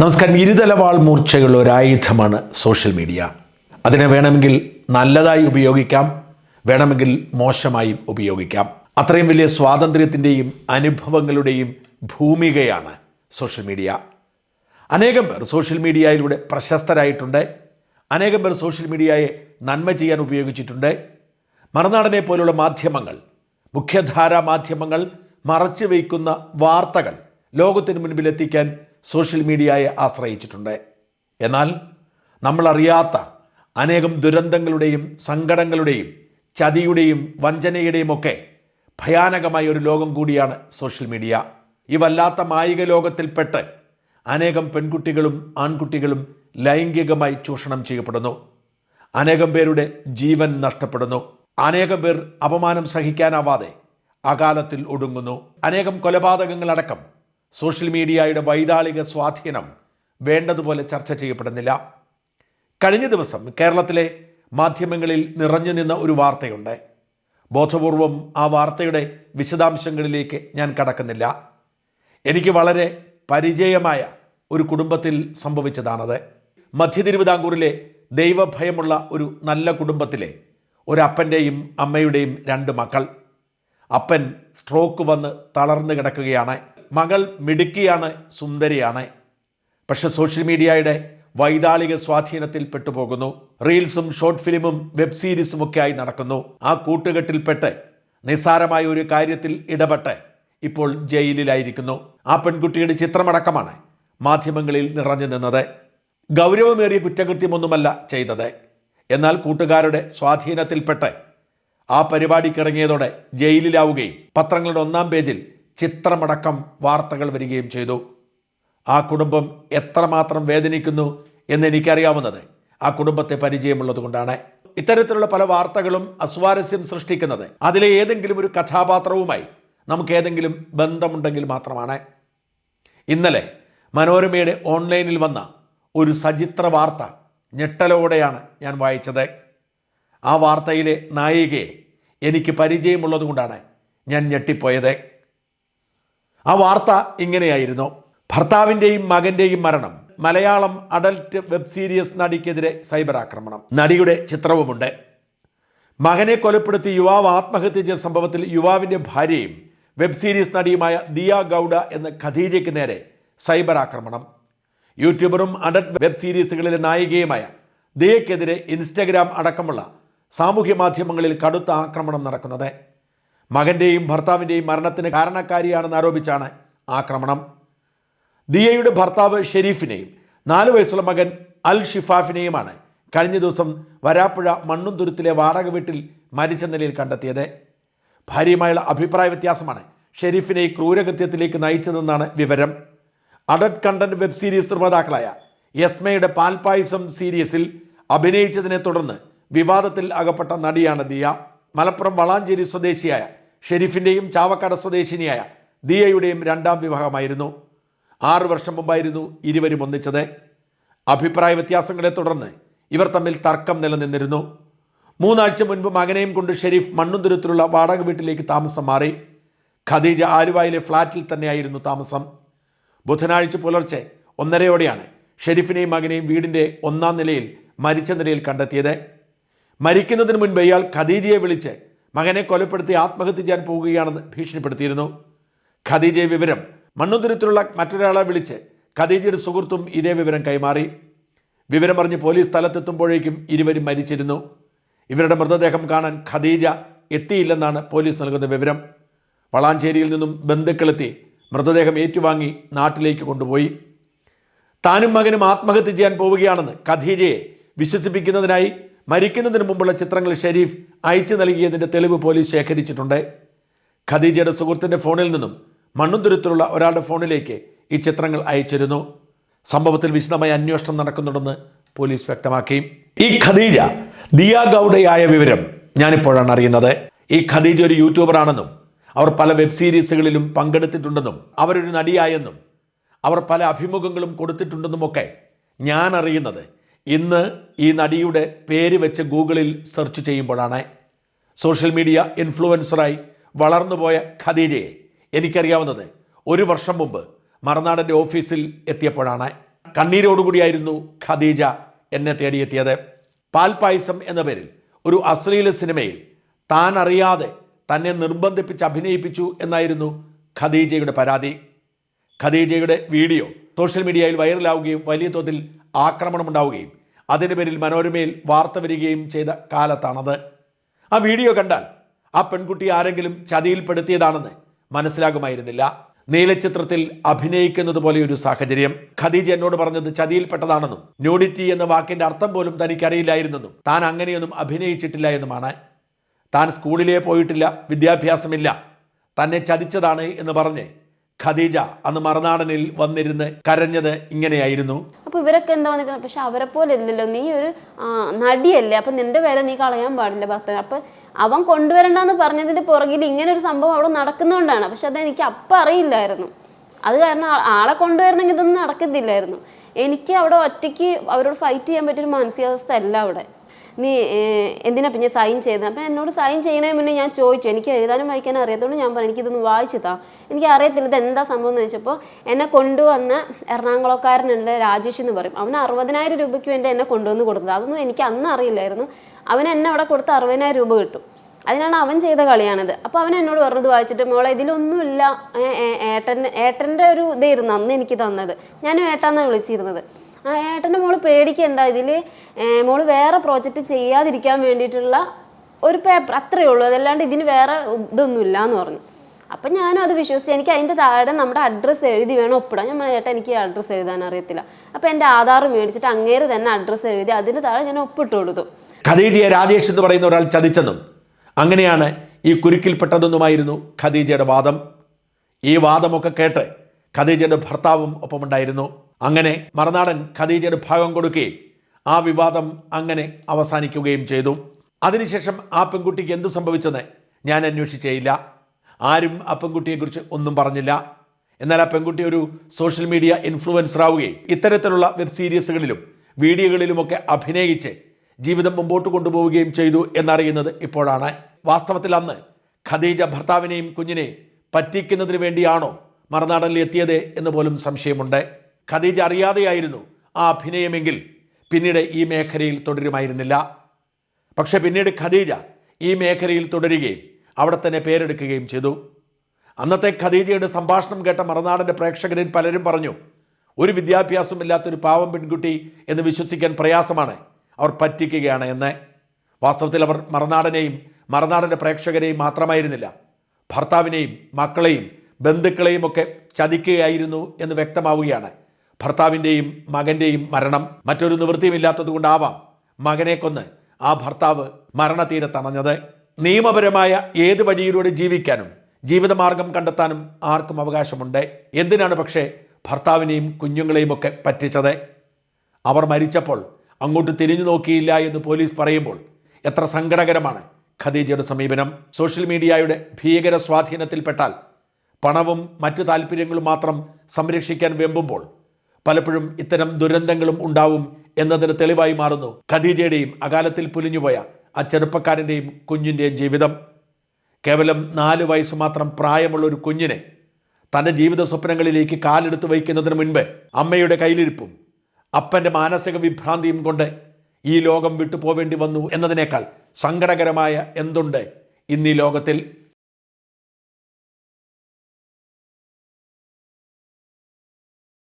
നമസ്കാരം. ഇരുതലവാൾ മൂർച്ചയുള്ള ഒരായുധമാണ് social media. അതിനെ വേണമെങ്കിൽ നല്ലതായി ഉപയോഗിക്കാം വേണമെങ്കിൽ മോശമായി ഉപയോഗിക്കാം. അത്രയും വലിയ സ്വാതന്ത്ര്യത്തിന്റെയും അനുഭവങ്ങളുടെയും ഭൂമികയാണ് സോഷ്യൽ മീഡിയ. അനേകം പേർ സോഷ്യൽ മീഡിയയിലൂടെ പ്രശസ്തരായിട്ടുണ്ട്. അനേകം പേർ സോഷ്യൽ മീഡിയയെ നന്മ ചെയ്യാൻ ഉപയോഗിച്ചിട്ടുണ്ട്. മറുനാടനെ പോലുള്ള മാധ്യമങ്ങൾ മുഖ്യധാരാ മാധ്യമങ്ങൾ മറച്ചു വയ്ക്കുന്ന വാർത്തകൾ ലോകത്തിന് മുൻപിൽ എത്തിക്കാൻ സോഷ്യൽ മീഡിയയെ ആശ്രയിച്ചിട്ടുണ്ട്. എന്നാൽ നമ്മളറിയാത്ത അനേകം ദുരന്തങ്ങളുടെയും സങ്കടങ്ങളുടെയും ചതിയുടെയും വഞ്ചനയുടെയും ഒക്കെ ഭയാനകമായ ഒരു ലോകം കൂടിയാണ് സോഷ്യൽ മീഡിയ. ഈ വല്ലാത്ത മായിക ലോകത്തിൽപ്പെട്ട് അനേകം പെൺകുട്ടികളും ആൺകുട്ടികളും ലൈംഗികമായി ചൂഷണം ചെയ്യപ്പെടുന്നു. അനേകം പേരുടെ ജീവൻ നഷ്ടപ്പെടുന്നു. അനേകം പേർ അപമാനം സഹിക്കാനാവാതെ അകാലത്തിൽ ഒടുങ്ങുന്നു. അനേകം കൊലപാതകങ്ങളടക്കം സോഷ്യൽ മീഡിയയുടെ വൈതാളിക സ്വാധീനം വേണ്ടതുപോലെ ചർച്ച ചെയ്യപ്പെടുന്നില്ല. കഴിഞ്ഞ ദിവസം കേരളത്തിലെ മാധ്യമങ്ങളിൽ നിറഞ്ഞു നിന്ന ഒരു വാർത്തയുണ്ട്. ബോധപൂർവം ആ വാർത്തയുടെ വിശദാംശങ്ങളിലേക്ക് ഞാൻ കടക്കുന്നില്ല. എനിക്ക് വളരെ പരിചയമായ ഒരു കുടുംബത്തിൽ സംഭവിച്ചതാണത്. മധ്യ തിരുവിതാംകൂറിലെ ദൈവഭയമുള്ള ഒരു നല്ല കുടുംബത്തിലെ ഒരപ്പന്റെയും അമ്മയുടെയും രണ്ട് മക്കൾ. അപ്പൻ സ്ട്രോക്ക് വന്ന് തളർന്നു കിടക്കുകയാണ്. മകൾ മിടുക്കിയാണ് സുന്ദരിയാണ്. പക്ഷെ സോഷ്യൽ മീഡിയയുടെ വൈതാളിക സ്വാധീനത്തിൽ പെട്ടുപോകുന്നു. റീൽസും ഷോർട്ട് ഫിലിമും വെബ് സീരീസും ഒക്കെ ആയി നടക്കുന്നു. ആ കൂട്ടുകെട്ടിൽപ്പെട്ട് നിസ്സാരമായ ഒരു കാര്യത്തിൽ ഇടപെട്ട് ഇപ്പോൾ ജയിലിലായിരിക്കുന്നു. ആ പെൺകുട്ടിയുടെ ചിത്രമടക്കമാണ് മാധ്യമങ്ങളിൽ നിറഞ്ഞു നിന്നത്. ഗൗരവമേറിയ കുറ്റകൃത്യമൊന്നുമല്ല ചെയ്തത്. എന്നാൽ കൂട്ടുകാരുടെ സ്വാധീനത്തിൽപ്പെട്ട് ആ പരിപാടിക്കിറങ്ങിയതോടെ ജയിലിലാവുകയും പത്രങ്ങളുടെ ഒന്നാം പേജിൽ ചിത്രമടക്കം വാർത്തകൾ വരികയും ചെയ്തു. ആ കുടുംബം എത്രമാത്രം വേദനിക്കുന്നു എന്ന് എനിക്കറിയാവുന്നത് ആ കുടുംബത്തെ പരിചയമുള്ളത് കൊണ്ടാണ്. ഇത്തരത്തിലുള്ള പല വാർത്തകളും അസ്വാരസ്യം സൃഷ്ടിക്കുന്നത്. അതിലെ ഏതെങ്കിലും ഒരു കഥാപാത്രവുമായി നമുക്ക് ഏതെങ്കിലും ബന്ധമുണ്ടെങ്കിൽ മാത്രമാണ്. ഇന്നലെ മനോരമയുടെ ഓൺലൈനിൽ വന്ന ഒരു സചിത്ര വാർത്ത ഞെട്ടലോടെയാണ് ഞാൻ വായിച്ചത്. ആ വാർത്തയിലെ നായികയെ എനിക്ക് പരിചയമുള്ളതുകൊണ്ടാണ് ഞാൻ ഞെട്ടിപ്പോയത്. ആ വാർത്ത ഇങ്ങനെയായിരുന്നു. ഭർത്താവിന്റെയും മകന്റെയും മരണം. മലയാളം അഡൽട്ട് വെബ് സീരീസ് നടിക്കെതിരെ സൈബർ ആക്രമണം. നടിയുടെ ചിത്രവുമുണ്ട്. മകനെ കൊലപ്പെടുത്തി യുവാവ് ആത്മഹത്യ ചെയ്ത സംഭവത്തിൽ യുവാവിന്റെ ഭാര്യയും വെബ് സീരീസ് നടിയുമായ ദിയ ഗൗഡ എന്ന ഖദീജയ്ക്ക് നേരെ സൈബർ ആക്രമണം. യൂട്യൂബറും അഡൽട്ട് വെബ് സീരീസുകളിലെ നായികയുമായ ദിയയ്ക്കെതിരെ ഇൻസ്റ്റഗ്രാം അടക്കമുള്ള സാമൂഹ്യ മാധ്യമങ്ങളിൽ കടുത്ത ആക്രമണം നടക്കുന്നത്. മകന്റെയും ഭർത്താവിന്റെയും മരണത്തിന് കാരണക്കാരിയാണെന്ന് ആരോപിച്ചാണ് ആക്രമണം. ദിയയുടെ ഭർത്താവ് ഷെരീഫിനെയും നാലു വയസ്സുള്ള മകൻ അൽ ഷിഫാഫിനെയുമാണ് കഴിഞ്ഞ ദിവസം വരാപ്പുഴ മണ്ണുന്തുരുത്തിലെ വാടക വീട്ടിൽ മരിച്ച നിലയിൽ കണ്ടെത്തിയത്. ഭാര്യയുമായുള്ള അഭിപ്രായ വ്യത്യാസമാണ് ഷെരീഫിനെ ക്രൂരകൃത്യത്തിലേക്ക് നയിച്ചതെന്നാണ് വിവരം. അഡൽട്ട് കണ്ടന്റ് വെബ് സീരീസ് നിർമ്മാതാക്കളായ യസ്മയുടെ പാൽപായസം സീരീസിൽ അഭിനയിച്ചതിനെ തുടർന്ന് വിവാദത്തിൽ അകപ്പെട്ട നടിയാണ് ദിയ. മലപ്പുറം വളാഞ്ചേരി സ്വദേശിയായ ഷെരീഫിന്റെയും ചാവക്കാട് സ്വദേശിനിയായ ദിയയുടെയും രണ്ടാം വിവാഹമായിരുന്നു. ആറു വർഷം മുമ്പായിരുന്നു ഇരുവരും ഒന്നിച്ചത്. അഭിപ്രായ വ്യത്യാസങ്ങളെ തുടർന്ന് ഇവർ തമ്മിൽ തർക്കം നിലനിന്നിരുന്നു. മൂന്നാഴ്ച മുൻപ് മകനെയും കൊണ്ട് ഷെരീഫ് മണ്ണുന്തുരത്തിലുള്ള വാടക വീട്ടിലേക്ക് താമസം മാറി. ഖദീജ ആലുവായിലെ ഫ്ളാറ്റിൽ തന്നെയായിരുന്നു താമസം. ബുധനാഴ്ച പുലർച്ചെ ഒന്നരയോടെയാണ് ഷെരീഫിനെയും മകനെയും വീടിന്റെ ഒന്നാം നിലയിൽ മരിച്ച നിലയിൽ കണ്ടെത്തിയത്. മരിക്കുന്നതിന് മുൻപ് ഇയാൾ ഖദീജയെ വിളിച്ച് മകനെ കൊലപ്പെടുത്തി ആത്മഹത്യ ചെയ്യാൻ പോവുകയാണെന്ന് ഭീഷണിപ്പെടുത്തിയിരുന്നു. ഖദീജയെ വിവരം മണ്ണുതുരത്തിലുള്ള മറ്റൊരാളെ വിളിച്ച് ഖദീജയുടെ സുഹൃത്തും ഇതേ വിവരം കൈമാറി. വിവരം പറഞ്ഞ് പോലീസ് സ്ഥലത്തെത്തുമ്പോഴേക്കും ഇരുവരും മരിച്ചിരുന്നു. ഇവരുടെ മൃതദേഹം കാണാൻ ഖദീജ എത്തിയില്ലെന്നാണ് പോലീസ് നൽകുന്ന വിവരം. വളാഞ്ചേരിയിൽ നിന്നും ബന്ധുക്കളെത്തി മൃതദേഹം ഏറ്റുവാങ്ങി നാട്ടിലേക്ക് കൊണ്ടുപോയി. താനും മകനും ആത്മഹത്യ ചെയ്യാൻ പോവുകയാണെന്ന് ഖദീജയെ വിശ്വസിപ്പിക്കുന്നതിനായി മരിക്കുന്നതിന് മുമ്പുള്ള ചിത്രങ്ങൾ ഷെരീഫ് അയച്ചു നൽകിയതിന്റെ തെളിവ് പോലീസ് ശേഖരിച്ചിട്ടുണ്ട്. ഖദീജയുടെ സുഹൃത്തിന്റെ ഫോണിൽ നിന്നും മണ്ണുതുരുത്തിലുള്ള ഒരാളുടെ ഫോണിലേക്ക് ഈ ചിത്രങ്ങൾ അയച്ചിരുന്നു. സംഭവത്തിൽ വിശദമായ അന്വേഷണം നടക്കുന്നുണ്ടെന്ന് പോലീസ് വ്യക്തമാക്കി. ഈ ഖദീജ ദിയ ഗൗഡയായ വിവരം ഞാനിപ്പോഴാണ് അറിയുന്നത്. ഈ ഖദീജ ഒരു യൂട്യൂബറാണെന്നും അവർ പല വെബ് സീരീസുകളിലും പങ്കെടുത്തിട്ടുണ്ടെന്നും അവരൊരു നടിയായെന്നും അവർ പല അഭിമുഖങ്ങളും കൊടുത്തിട്ടുണ്ടെന്നുമൊക്കെ ഞാൻ അറിയുന്നത് ഇന്ന് ഈ നടിയുടെ പേര് വെച്ച് ഗൂഗിളിൽ സെർച്ച് ചെയ്യുമ്പോഴാണ് സോഷ്യൽ മീഡിയ ഇൻഫ്ലുവൻസറായി വളർന്നുപോയ ഖദീജയെ എനിക്കറിയാവുന്നത്. ഒരു വർഷം മുമ്പ് മറുനാടന്റെ ഓഫീസിൽ എത്തിയപ്പോഴാണ്. കണ്ണീരോടുകൂടിയായിരുന്നു ഖദീജ എന്നെ തേടിയെത്തിയത്. പാൽപായസം എന്ന പേരിൽ ഒരു അശ്ലീല സിനിമയിൽ താൻ അറിയാതെ തന്നെ നിർബന്ധിപ്പിച്ച് അഭിനയിപ്പിച്ചു എന്നായിരുന്നു ഖദീജയുടെ പരാതി. ഖദീജയുടെ വീഡിയോ സോഷ്യൽ മീഡിയയിൽ വൈറലാവുകയും വലിയ തോതിൽ ആക്രമണമുണ്ടാവുകയും അതിന്റെ പേരിൽ മനോരമയിൽ വാർത്ത വരികയും ചെയ്ത കാലത്താണത്. ആ വീഡിയോ കണ്ടാൽ ആ പെൺകുട്ടി ആരെങ്കിലും ചതിയിൽപ്പെടുത്തിയതാണെന്ന് മനസ്സിലാകുമായിരുന്നില്ല. നീലച്ചിത്രത്തിൽ അഭിനയിക്കുന്നത് പോലെ ഒരു സാഹചര്യം. ഖദീജ എന്നോട് പറഞ്ഞത് ചതിയിൽപ്പെട്ടതാണെന്നും ന്യൂഡിറ്റി എന്ന വാക്കിന്റെ അർത്ഥം പോലും തനിക്കറിയില്ലായിരുന്നെന്നും താൻ അങ്ങനെയൊന്നും അഭിനയിച്ചിട്ടില്ല എന്നുമാണ്. താൻ സ്കൂളിലേ പോയിട്ടില്ല വിദ്യാഭ്യാസമില്ല തന്നെ ചതിച്ചതാണ് എന്ന് പറഞ്ഞ് ഖദീജ അന്ന് മറുനാടനിൽ വന്നിരുന്ന് കരഞ്ഞത് ഇങ്ങനെയായിരുന്നു. അപ്പൊ ഇവരൊക്കെ എന്താ വന്നിട്ട് പക്ഷെ അവരെ പോലെ അല്ലല്ലോ നീ ഒരു നടിയല്ലേ. അപ്പൊ നിന്റെ വില നീ കളയാൻ പാടില്ല ഭർത്താവ്. അപ്പൊ അവൻ കൊണ്ടുവരണ്ടെന്ന് പറഞ്ഞതിന്റെ പുറകിൽ ഇങ്ങനെ ഒരു സംഭവം അവിടെ നടക്കുന്നതുകൊണ്ടാണ് പക്ഷെ അതെനിക്ക് അപ്പം അറിയില്ലായിരുന്നു. അത് കാരണം ആളെ കൊണ്ടുവരണമെങ്കിൽ ഇതൊന്നും നടക്കത്തില്ലായിരുന്നു. എനിക്ക് അവിടെ ഒറ്റയ്ക്ക് അവരോട് ഫൈറ്റ് ചെയ്യാൻ പറ്റിയൊരു മാനസികാവസ്ഥ അല്ല അവിടെ. നീ എന്തിനാ പിന്നെ സൈൻ ചെയ്തത് അപ്പം എന്നോട് സൈൻ ചെയ്യണേ മുന്നേ ഞാൻ ചോദിച്ചു. എനിക്ക് എഴുതാനും വായിക്കാനും അറിയാത്തതുകൊണ്ട് ഞാൻ പറഞ്ഞു എനിക്കിതൊന്ന് വായിച്ചു താ എനിക്ക് അറിയത്തില്ല ഇത് എന്താ സംഭവം എന്ന് ചോദിച്ചപ്പോൾ എന്നെ കൊണ്ടുവന്ന എറണാകുളക്കാരനുണ്ട് രാജേഷ് എന്ന് പറയും. അവന് അറുപതിനായിരം രൂപയ്ക്ക് വേണ്ടി എന്നെ കൊണ്ടുവന്ന് കൊടുത്തത്. അതൊന്നും എനിക്ക് അന്ന് അറിയില്ലായിരുന്നു. അവൻ എന്നെ അവിടെ കൊടുത്ത് അറുപതിനായിരം രൂപ കിട്ടും. അതിനാണ് അവൻ ചെയ്ത കളിയാണിത്. അപ്പോൾ അവൻ എന്നോട് പറഞ്ഞത് വായിച്ചിട്ട് മോളെ ഇതിലൊന്നുമില്ല. ഏട്ടൻ ഏട്ടന്റെ ഒരു ഇതായിരുന്നു അന്ന് എനിക്ക് തന്നത്. ഞാനും ഏട്ടാന്നാണ് വിളിച്ചിരുന്നത്. ആ ഏട്ടന്റെ മോൾ പേടിക്കണ്ട. ഇതിൽ മോൾ വേറെ പ്രോജക്റ്റ് ചെയ്യാതിരിക്കാൻ വേണ്ടിയിട്ടുള്ള ഒരു പേപ്പർ അത്രയേ ഉള്ളൂ. അതല്ലാണ്ട് ഇതിന് വേറെ ഇതൊന്നുമില്ല എന്ന് പറഞ്ഞു. അപ്പം ഞാനും അത് വിശ്വസിച്ചു എനിക്ക് അതിന്റെ താഴെ നമ്മുടെ അഡ്രസ്സ് എഴുതി വേണം ഒപ്പിടാൻ. ഞാൻ ഏട്ടൻ എനിക്ക് അഡ്രസ്സ് എഴുതാൻ അറിയത്തില്ല. അപ്പം എന്റെ ആധാർ മേടിച്ചിട്ട് അങ്ങേര് തന്നെ അഡ്രസ്സ് എഴുതി അതിന്റെ താഴെ ഞാൻ ഒപ്പിട്ട് കൊടുത്തു. ഖദീജയെ രാജേഷ് എന്ന് പറയുന്ന ഒരാൾ ചതിച്ചെന്നും അങ്ങനെയാണ് ഈ കുരുക്കിൽപ്പെട്ടതെന്നുമായിരുന്നു ഖദീജയുടെ വാദം. ഈ വാദമൊക്കെ കേട്ട് ഖദീജയുടെ ഭർത്താവും ഒപ്പമുണ്ടായിരുന്നു. അങ്ങനെ മറുനാടൻ ഖദീജയുടെ ഭാഗം കൊടുക്കുകയും ആ വിവാദം അങ്ങനെ അവസാനിക്കുകയും ചെയ്തു. അതിനുശേഷം ആ പെൺകുട്ടിക്ക് എന്ത് സംഭവിച്ചെന്ന് ഞാൻ അന്വേഷിച്ചേയില്ല. ആരും ആ പെൺകുട്ടിയെക്കുറിച്ച് ഒന്നും പറഞ്ഞില്ല. എന്നാൽ ആ പെൺകുട്ടി ഒരു സോഷ്യൽ മീഡിയ ഇൻഫ്ലുവൻസർ ആവുകയും ഇത്തരത്തിലുള്ള വെബ് സീരീസുകളിലും വീഡിയോകളിലുമൊക്കെ അഭിനയിച്ച് ജീവിതം മുമ്പോട്ട് കൊണ്ടുപോവുകയും ചെയ്തു എന്നറിയുന്നത് ഇപ്പോഴാണ്. വാസ്തവത്തിൽ അന്ന് ഖദീജ ഭർത്താവിനെയും കുഞ്ഞിനെയും പറ്റിക്കുന്നതിന് വേണ്ടിയാണോ മറുനാടനിൽ എത്തിയത് എന്ന് പോലും സംശയമുണ്ട്. ഖദീജ അറിയാതെയായിരുന്നു ആ അഭിനയമെങ്കിൽ. പിന്നീട് ഈ മേഖലയിൽ തുടരുമായിരുന്നില്ല. പക്ഷേ പിന്നീട് ഖദീജ ഈ മേഖലയിൽ തുടരുകയും അവിടെ തന്നെ പേരെടുക്കുകയും ചെയ്തു. അന്നത്തെ ഖദീജയുടെ സംഭാഷണം കേട്ട മറുനാടന്റെ പ്രേക്ഷകരിൽ പലരും പറഞ്ഞു ഒരു വിദ്യാഭ്യാസമില്ലാത്തൊരു പാവം പെൺകുട്ടി എന്ന് വിശ്വസിക്കാൻ പ്രയാസമാണ്. അവർ പറ്റിക്കുകയാണ് എന്ന്. വാസ്തവത്തിൽ അവർ മറുനാടനെയും മറുനാടന്റെ പ്രേക്ഷകരെയും മാത്രമായിരുന്നില്ല. ഭർത്താവിനെയും മക്കളെയും ബന്ധുക്കളെയും ഒക്കെ ചതിക്കുകയായിരുന്നു എന്ന് വ്യക്തമാവുകയാണ്. ഭർത്താവിന്റെയും മകന്റെയും മരണം മറ്റൊരു നിവൃത്തിയുമില്ലാത്തത് കൊണ്ടാവാം മകനെ കൊന്ന് ആ ഭർത്താവ് മരണതീരത്തണഞ്ഞത് നിയമപരമായ ഏത് വഴിയിലൂടെ ജീവിക്കാനും ജീവിതമാർഗം കണ്ടെത്താനും ആർക്കും അവകാശമുണ്ട്. എന്തിനാണ് പക്ഷേ ഭർത്താവിനെയും കുഞ്ഞുങ്ങളെയും ഒക്കെ പറ്റിച്ചത്? അവർ മരിച്ചപ്പോൾ അങ്ങോട്ട് തിരിഞ്ഞു നോക്കിയില്ല എന്ന് പോലീസ് പറയുമ്പോൾ എത്ര സങ്കടകരമാണ് ഖദീജയുടെ സമീപനം. സോഷ്യൽ മീഡിയയുടെ ഭീകര സ്വാധീനത്തിൽപ്പെട്ടാൽ പണവും മറ്റു താല്പര്യങ്ങളും മാത്രം സംരക്ഷിക്കാൻ വെമ്പുമ്പോൾ പലപ്പോഴും ഇത്തരം ദുരന്തങ്ങളും ഉണ്ടാവും എന്നതിന് തെളിവായി മാറുന്നു. ഖദീജയുടെയും അകാലത്തിൽ പുലിഞ്ഞുപോയ ആ ചെറുപ്പക്കാരന്റെയും കുഞ്ഞിന്റെയും ജീവിതം. കേവലം നാല് വയസ്സ് മാത്രം പ്രായമുള്ള ഒരു കുഞ്ഞിനെ തന്റെ ജീവിത സ്വപ്നങ്ങളിലേക്ക് കാലെടുത്ത് വയ്ക്കുന്നതിന് മുൻപ് അമ്മയുടെ കയ്യിലിരിപ്പും അപ്പന്റെ മാനസിക വിഭ്രാന്തിയും കൊണ്ട് ഈ ലോകം വിട്ടു പോവേണ്ടി വന്നു എന്നതിനേക്കാൾ സങ്കടകരമായ എന്തുണ്ട് ഇന്നീ ലോകത്തിൽ?